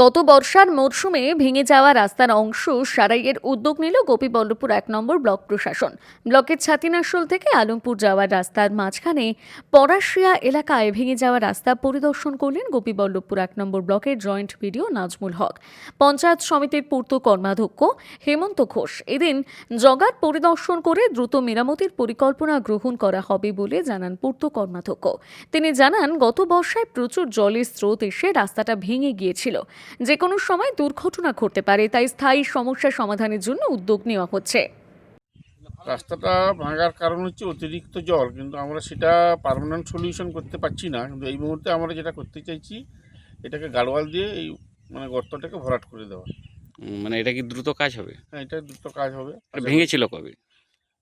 গত বর্ষার মরশুমে ভেঙে যাওয়া রাস্তার অংশ সারাইয়ের উদ্যোগ নিল গোপীবল্লভপুর এক নম্বর ব্লক প্রশাসন। ব্লকের ছাতিনাশোল থেকে আলমপুর যাওয়ার রাস্তার মাঝখানে পরাশিয়া এলাকায় ভেঙে যাওয়া রাস্তা পরিদর্শন করলেন গোপীবল্লভপুর এক নম্বর ব্লকের জয়েন্ট ভিডিও নাজমুল হক। পঞ্চায়েত সমিতির পূর্ত কর্মাধ্যক্ষ হেমন্ত ঘোষ। এদিন জগার পরিদর্শন করে দ্রুত মেরামতির পরিকল্পনা গ্রহণ করা হবে বলে জানান পূর্ত কর্মাধ্যক্ষ। তিনি জানান, গত বর্ষায় প্রচুর জলের স্রোত এসে রাস্তাটা ভেঙে গিয়েছিল। যে কোনো সময় দুর্ঘটনা ঘটতে পারে তাই স্থায়ী সমস্যা সমাধানের জন্য উদ্যোগ নেওয়া হচ্ছে। রাস্তাটা ভাঙার কারণ হচ্ছে অতিরিক্ত জল কিন্তু আমরা সেটা পার্মানেন্ট সলিউশন করতে পারছি না। কিন্তু এই মুহূর্তে আমরা যেটা করতে চাইছি এটাকে গাড়োয়াল দিয়ে এই মানে গর্তটাকে ভরাট করে দেওয়া। মানে এটা কি দ্রুত কাজ হবে? হ্যাঁ এটা দ্রুত কাজ হবে। এটা ভেঙেছিল কবে?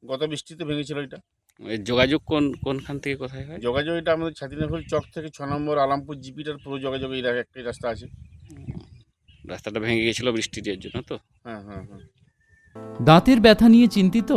গত বৃষ্টিতে ভেঙেছিল এটা। এর যোগাযোগ কোন কোনখান থেকে কোথায় হয়? যোগাযোগ এটা আমাদের ছাতিনাখল চক থেকে ছ নম্বর আলামপুর জিপিটার পুরো যোগাযোগ এই একটাই রাস্তা আছে। রাস্তাটা ভেঙে গেছিল বৃষ্টির জন্য তো। হ্যাঁ হ্যাঁ হ্যাঁ। দাঁতের ব্যথা নিয়ে চিন্তিত?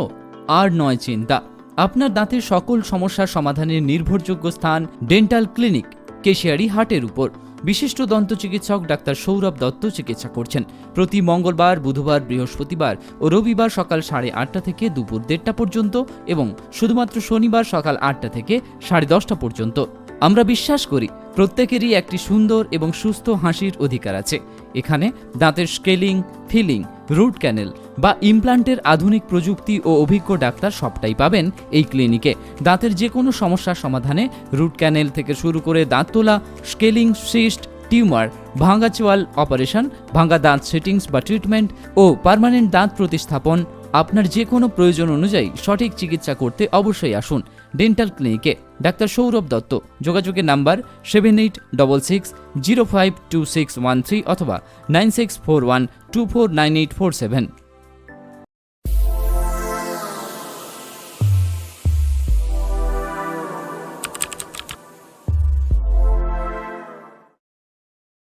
আর নয় চিন্তা। আপনার দাঁতের সকল সমস্যার সমাধানের নির্ভরযোগ্য স্থান ডেন্টাল ক্লিনিক কেশিয়ারি হাটের উপর। বিশিষ্ট দন্ত চিকিৎসক ডাক্তার সৌরভ দত্ত চিকিৎসা করছেন। প্রতি মঙ্গলবার বুধবার বৃহস্পতিবার ও রবিবার সকাল সাড়ে আটটা থেকে দুপুর দেড়টা পর্যন্ত এবং শুধুমাত্র শনিবার সকাল আটটা থেকে সাড়ে দশটা পর্যন্ত। আমরা বিশ্বাস করি প্রত্যেকেরই একটি সুন্দর এবং সুস্থ হাসির অধিকার আছে। এখানে দাঁতের স্কেলিং, ফিলিং, রুট ক্যানেল বা ইমপ্লান্টের আধুনিক প্রযুক্তি ও অভিজ্ঞ ডাক্তার সবটাই পাবেন এই ক্লিনিকে। দাঁতের যে কোনো সমস্যার সমাধানে রুট ক্যানেল থেকে শুরু করে দাঁত তোলা, স্কেলিং, সিস্ট, টিউমার ভাঙা চোয়াল অপারেশন, ভাঙ্গা দাঁত সেটিংস বা ট্রিটমেন্ট ও পার্মানেন্ট দাঁত প্রতিস্থাপন আপনার যে কোনো প্রয়োজন অনুযায়ী সঠিক চিকিৎসা করতে অবশ্যই আসুন ডেন্টাল ক্লিনিকে ডাক্তার সৌরভ দত্ত, যোগাযোগের number seven eight double six zero five two six one three অথবা nine six four one two four nine eight four seven